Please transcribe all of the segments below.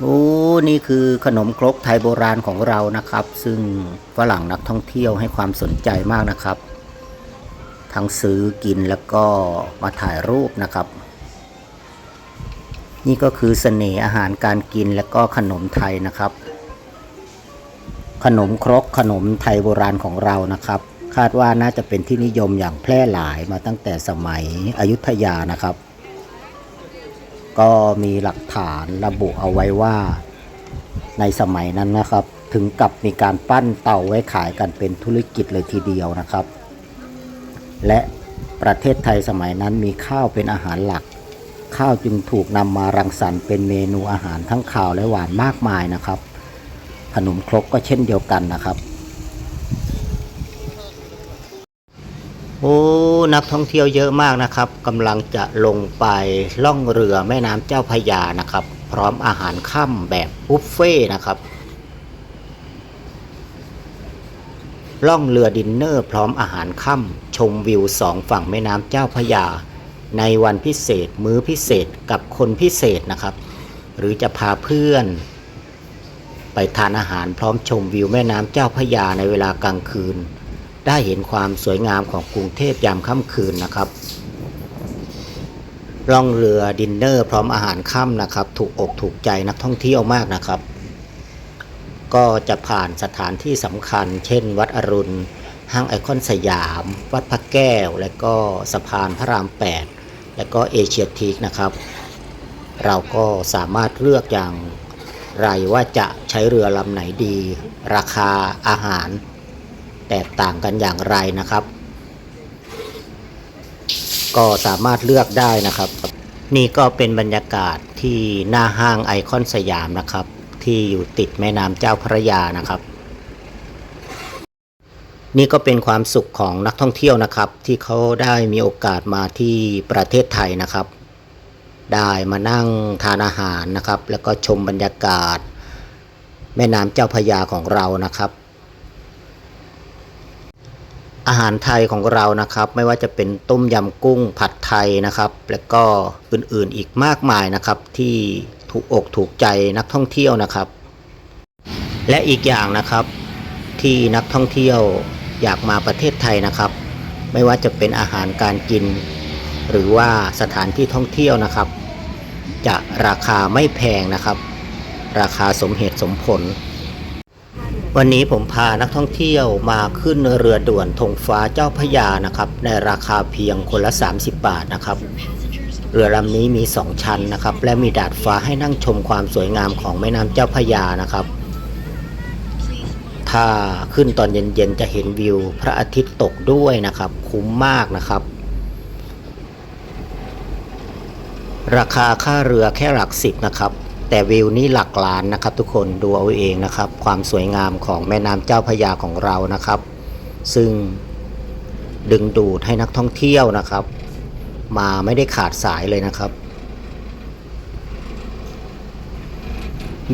โอ้นี่คือขนมครกไทยโบราณของเรานะครับ ซึ่งฝรั่งนักท่องเที่ยวให้ความสนใจมากนะครับ ทั้งซื้อกินแล้วก็มาถ่ายรูปนะครับ นี่ก็คือเสน่ห์อาหารการกินและก็ขนมไทยนะครับ ขนมครกขนมไทยโบราณของเรานะครับ คาดว่าน่าจะเป็นที่นิยมอย่างแพร่หลายมาตั้งแต่สมัยอยุธยานะครับ ก็มีหลักฐานระบุเอาไว้ว่าในสมัยนั้นนะครับ ถึงกับมีการปั้นเตาไว้ขายกันเป็นธุรกิจเลยทีเดียวนะครับ และประเทศไทยสมัยนั้นมีข้าวเป็นอาหารหลัก ข้าวจึงถูกนำมารังสรรค์เป็นเมนูอาหารทั้งข้าวและหวานมากมายนะครับ ขนมครกก็เช่นเดียวกันนะครับ โอ้นักท่องเที่ยวเยอะมากนะครับกำลังจะลงไปล่องเรือแม่น้ำเจ้าพยานะครับ พร้อมอาหารค่ำแบบบุฟเฟ่นะครับ ล่องเรือดินเนอร์พร้อมอาหารค่ำชมวิวสองฝั่งแม่น้ำเจ้าพยา ในวันพิเศษมื้อพิเศษกับคนพิเศษนะครับ หรือจะพาเพื่อน ไปทานอาหารพร้อมชมวิวแม่น้ำเจ้าพยาในเวลากลางคืน ได้เห็นความสวยงามของกรุงเทพยามค่ำคืนนะครับ ร่องเรือดินเนอร์พร้อมอาหารค่ำนะครับ ถูกอกถูกใจนักท่องเที่ยวมากนะครับ ก็จะผ่านสถานที่สำคัญ เช่น วัดอรุณ ห้างไอคอนสยาม วัดพระแก้ว และก็สะพานพระราม 8 และก็เอเชียทีกนะครับ เราก็สามารถเลือกอย่างไรว่าจะใช้เรือลำไหนดี ราคาอาหาร แตกต่างกันอย่างไรนะครับ ก็สามารถเลือกได้นะครับ นี่ก็เป็นบรรยากาศที่หน้าห้างไอคอนสยามนะครับ ที่อยู่ติดแม่น้ำเจ้าพระยานะครับ นี่ก็เป็นความสุขของนักท่องเที่ยวนะครับ ที่เขาได้มีโอกาสมาที่ประเทศไทยนะครับได้มานั่งทานอาหารนะครับ แล้วก็ชมบรรยากาศ แม่น้ำเจ้าพระยาของเรานะครับ อาหารไทยของเรานะครับ ไม่ว่าจะเป็นต้มยำกุ้งผัดไทยนะครับ แล้วก็อื่นๆอีกมากมายนะครับ ที่ถูกอกถูกใจนักท่องเที่ยวนะครับ และอีกอย่างนะครับที่นักท่องเที่ยวอยากมาประเทศไทยนะครับ ไม่ว่าจะเป็นอาหารการกิน หรือว่าสถานที่ท่องเที่ยวนะครับ จะราคาไม่แพงนะครับ ราคาสมเหตุสมผล วันนี้ผมพานักท่องเที่ยวมาขึ้นเรือด่วนธงฟ้าเจ้าพยานะครับ ในราคาเพียงคนละ 30 บาทนะครับ เรือลำนี้มี 2 ชั้นนะครับ และมีดาดฟ้าให้นั่งชมความสวยงามของแม่น้ำเจ้าพยานะครับ ถ้าขึ้นตอนเย็นๆจะเห็นวิว พระอาทิตย์ตกด้วยนะครับ คุ้มมากนะครับ ราคาค่าเรือแค่หลักสิบนะครับ แต่วิวนี่หลักล้านนะครับ ทุกคนดูเอาเองนะครับ ความสวยงามของแม่น้ำเจ้าพระยาของเรานะครับ ซึ่งดึงดูดให้นักท่องเที่ยวนะครับ มาไม่ได้ขาดสายเลยนะครับ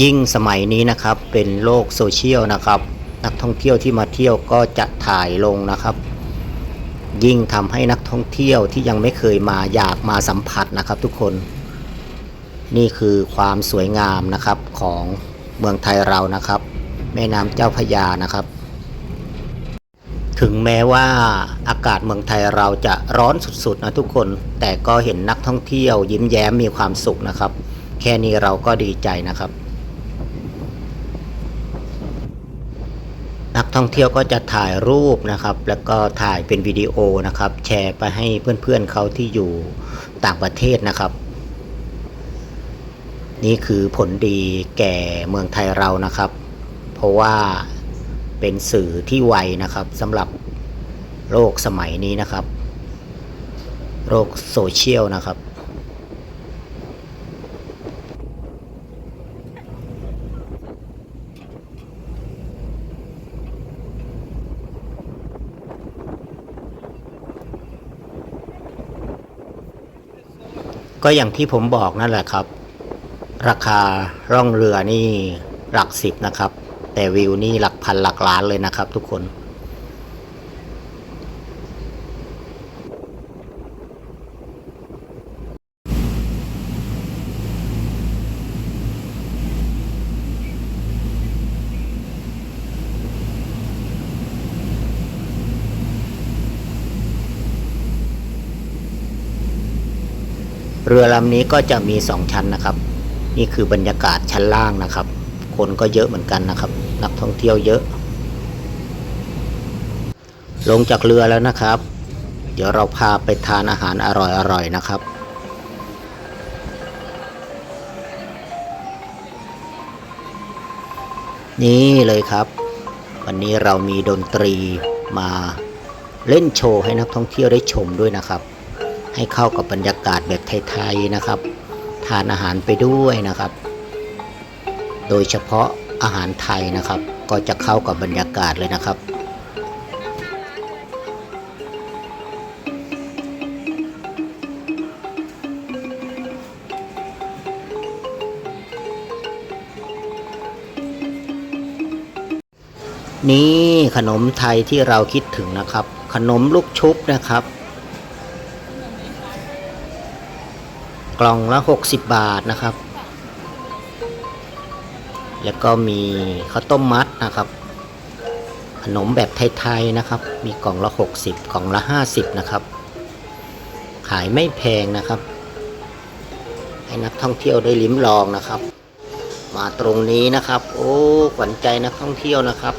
ยิ่งสมัยนี้นะครับเป็นโลกโซเชียลนะครับ นักท่องเที่ยวที่มาเที่ยวก็จะถ่ายลงนะครับ ยิ่งทำให้นักท่องเที่ยวที่ยังไม่เคยมาอยากมาสัมผัสนะครับ ทุกคน นี่คือความสวยงามนะครับของเมืองไทยเรานะครับ แม่น้ำเจ้าพระยานะครับ ถึงแม้ว่าอากาศเมืองไทยเราจะร้อนสุดๆนะทุกคน แต่ก็เห็นนักท่องเที่ยวยิ้มแย้มมีความสุขนะครับ แค่นี้เราก็ดีใจนะครับ นักท่องเที่ยวก็จะถ่ายรูปนะครับ แล้วก็ถ่ายเป็นวิดีโอนะครับ แชร์ไปให้เพื่อนๆเขาที่อยู่ต่างประเทศนะครับ นี่คือผลดีแก่เมืองไทยเรานะครับ เพราะว่าเป็นสื่อที่ไวนะครับสำหรับโลกสมัยนี้นะครับ โลกโซเชียลนะครับก็อย่างที่ผมบอกนั่นแหละครับ ราคาร่องเรือนี่หลักสิบนะครับ แต่วิวนี่หลักพันหลักล้านเลยนะครับทุกคนเรือลำนี้ก็จะมีสองชั้นนะครับ นี่คือบรรยากาศชั้นล่างนะครับ คนก็เยอะเหมือนกันนะครับ นักท่องเที่ยวเยอะ ลงจากเรือแล้วนะครับ เดี๋ยวเราพาไปทานอาหารอร่อยๆนะครับนี่เลยครับ วันนี้เรามีดนตรีมาเล่นโชว์ให้นักท่องเที่ยวได้ชมด้วยนะครับ ให้เข้ากับบรรยากาศแบบไทยๆนะครับ ทานอาหารไปด้วยนะครับ โดยเฉพาะอาหารไทยนะครับ ก็จะเข้ากับบรรยากาศเลยนะครับนี่ขนมไทยที่เราคิดถึงนะครับ ขนมลูกชุบนะครับ กล่องละ 60 บาทนะครับ แล้วก็มีข้าวต้มมัดนะครับ ขนมแบบไทยๆนะครับ มีกล่องละ 60 กล่องละ 50 นะครับ ขายไม่แพงนะครับ ให้นักท่องเที่ยวได้ลิ้มลองนะครับ มาตรงนี้นะครับ โอ้ขวัญใจนักท่องเที่ยวนะครับ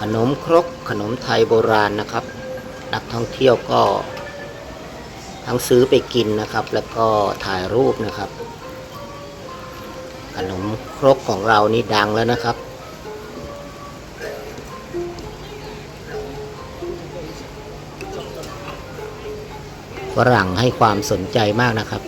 ขนมครกขนมไทยโบราณนะครับ นักท่องเที่ยวก็ ทั้งซื้อไปกินนะครับ แล้วก็ถ่ายรูปนะครับ ขนมครกของเรานี่ดังแล้วนะครับ ฝรั่งให้ความสนใจมากนะครับ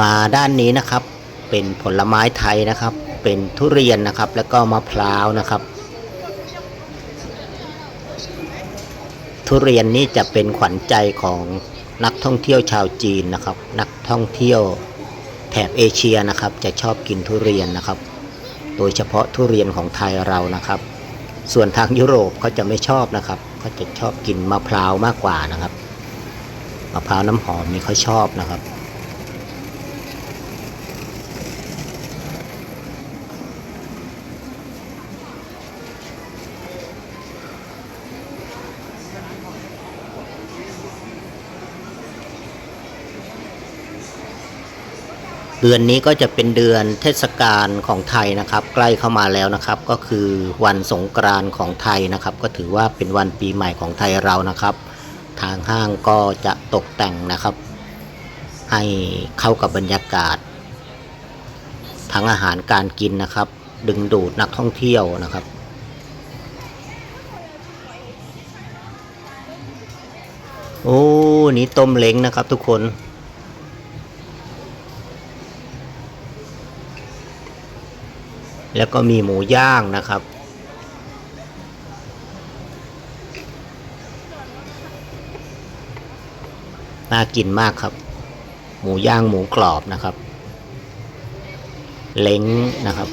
มาด้านนี้นะครับ เป็นผลไม้ไทยนะครับ เป็นทุเรียนนะครับ แล้วก็มะพร้าวนะครับ ทุเรียนนี่จะเป็นขวัญใจของนักท่องเที่ยวชาวจีนนะครับ นักท่องเที่ยวแถบเอเชียนะครับ จะชอบกินทุเรียนนะครับ โดยเฉพาะทุเรียนของไทยเรานะครับ ส่วนทางยุโรปเขาจะไม่ชอบนะครับเขาจะชอบกินมะพร้าวมากกว่านะครับมะพร้าวน้ำหอมนี่เขาชอบนะครับ เดือนนี้ก็จะเป็นเดือนเทศกาลของไทยนะครับ ใกล้เข้ามาแล้วนะครับ ก็คือวันสงกรานต์ของไทยนะครับ ก็ถือว่าเป็นวันปีใหม่ของไทยเรานะครับ ทางห้างก็จะตกแต่งนะครับ ให้เข้ากับบรรยากาศ ทั้งอาหารการกินนะครับ ดึงดูดนักท่องเที่ยวนะครับโอ้นี่ต้มเล้งนะครับทุกคน แล้วก็มีหมูย่างนะครับ น่ากินมากครับ หมูย่างหมูกรอบนะครับ เล้งนะครับ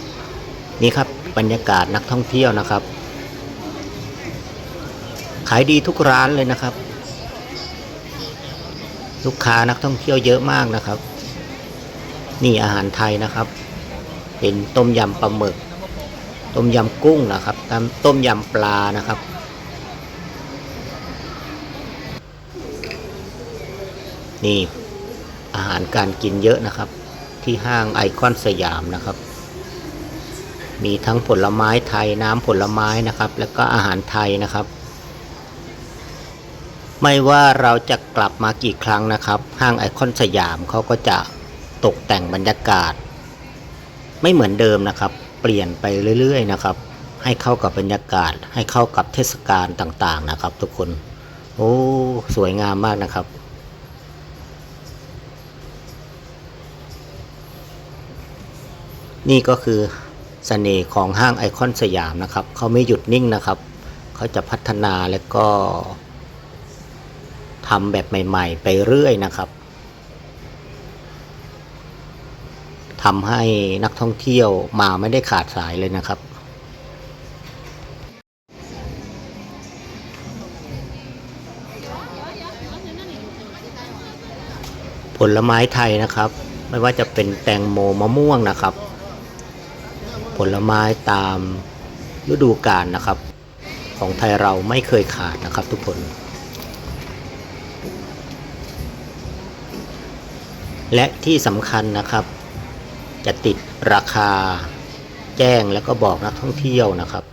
นี่ครับบรรยากาศนักท่องเที่ยวนะครับ ขายดีทุกร้านเลยนะครับ ลูกค้านักท่องเที่ยวเยอะมากนะครับ นี่อาหารไทยนะครับ เป็นต้มยำปลาหมึก ต้มยำกุ้งนะครับตามต้มยำปลานะครับ นี่อาหารการกินเยอะนะครับ ที่ห้างไอคอนสยามนะครับ มีทั้งผลไม้ไทยน้ำผลไม้นะครับ แล้วก็อาหารไทยนะครับ ไม่ว่าเราจะกลับมากี่ครั้งนะครับ ห้างไอคอนสยามเขาก็จะตกแต่งบรรยากาศ ไม่เหมือนเดิมนะครับ เปลี่ยนไปเรื่อยๆนะครับ ให้เข้ากับบรรยากาศ ให้เข้ากับเทศกาลต่างๆนะครับ ทุกคน โอ้ สวยงามมากนะครับนี่ก็คือเสน่ห์ของห้างไอคอนสยามนะครับ เขาไม่หยุดนิ่งนะครับ เขาจะพัฒนาและก็ทำแบบใหม่ ๆ ไปเรื่อยนะครับ ทำให้นักท่องเที่ยวมาไม่ได้ขาดสายเลยนะครับ ผลไม้ไทยนะครับ ไม่ว่าจะเป็นแตงโมมะม่วงนะครับ ผลไม้ตามฤดูกาลนะครับ ของไทยเราไม่เคยขาดนะครับทุกคนและที่สำคัญนะครับ จะติดราคาแจ้งแล้วก็บอกนักท่องเที่ยวนะครับ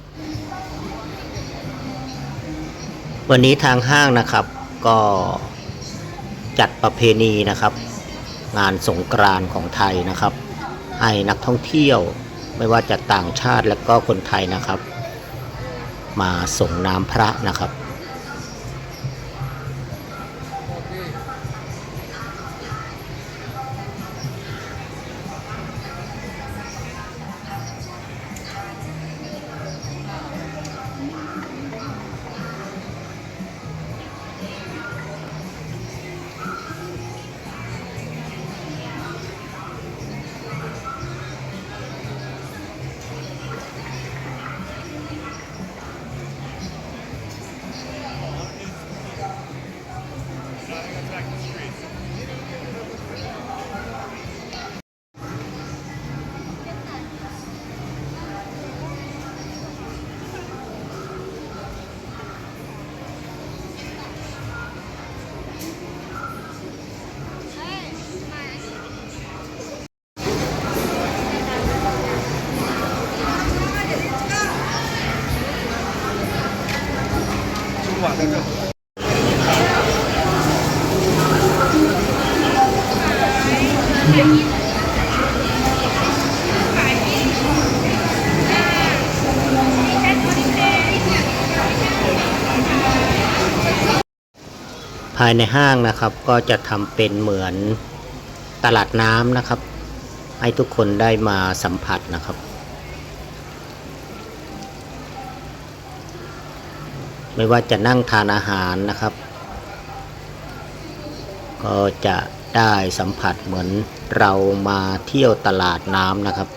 วันนี้ทางห้างนะครับก็จัดประเพณีนะครับ งานสงกรานต์ของไทยนะครับ ให้นักท่องเที่ยวไม่ว่าจะต่างชาติและก็คนไทยนะครับ มาส่งน้ำพระนะครับ ภายในห้างนะครับก็จะทำเป็นเหมือนตลาดน้ำนะครับ ให้ทุกคนได้มาสัมผัสนะครับ ไม่ว่าจะนั่งทานอาหารนะครับ ก็จะได้สัมผัสเหมือนเรามาเที่ยวตลาดน้ำนะครับ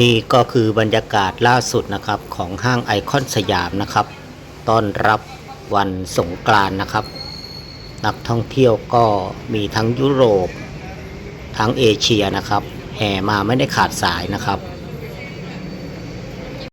นี่ก็คือบรรยากาศล่าสุดนะครับของห้างไอคอนสยามนะครับต้อนรับวันสงกรานต์นะครับ นักท่องเที่ยวก็มีทั้งยุโรป ทั้งเอเชียนะครับ แห่มาไม่ได้ขาดสายนะครับ